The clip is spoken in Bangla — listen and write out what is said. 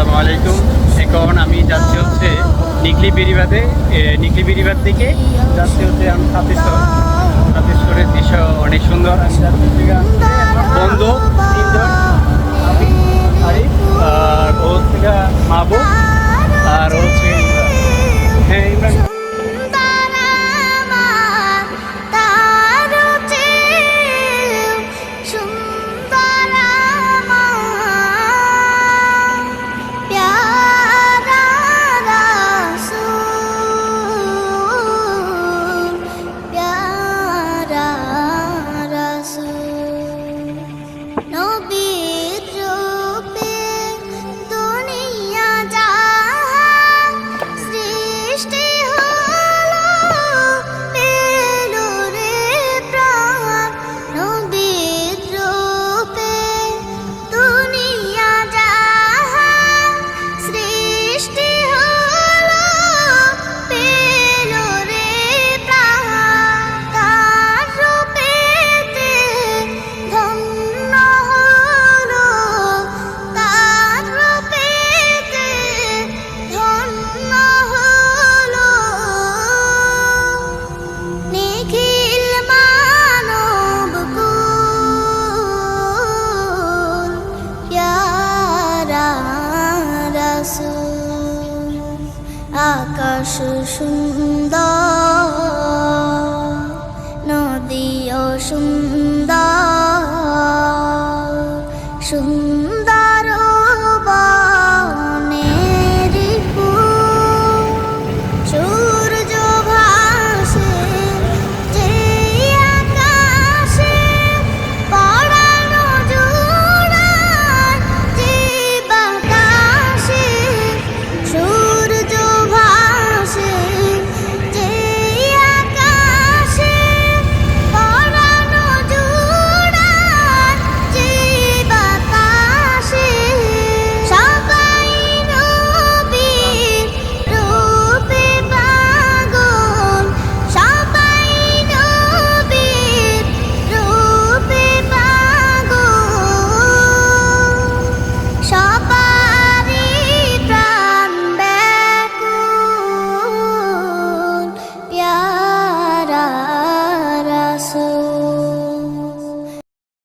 আসসালামু আলাইকুম। এখন আমি যাচ্ছি হচ্ছে নিকলি বেরিবাদে নিকলি বেরিবাদ থেকে যাচ্ছি হচ্ছে আমি ছাত্রেশ্বর। ছাত্রেশ্বরের দৃশ্য অনেক সুন্দর। আমি বন্ধু। মাসুম আকাশ সুন্দর নদীও সুন্দর সুন্দর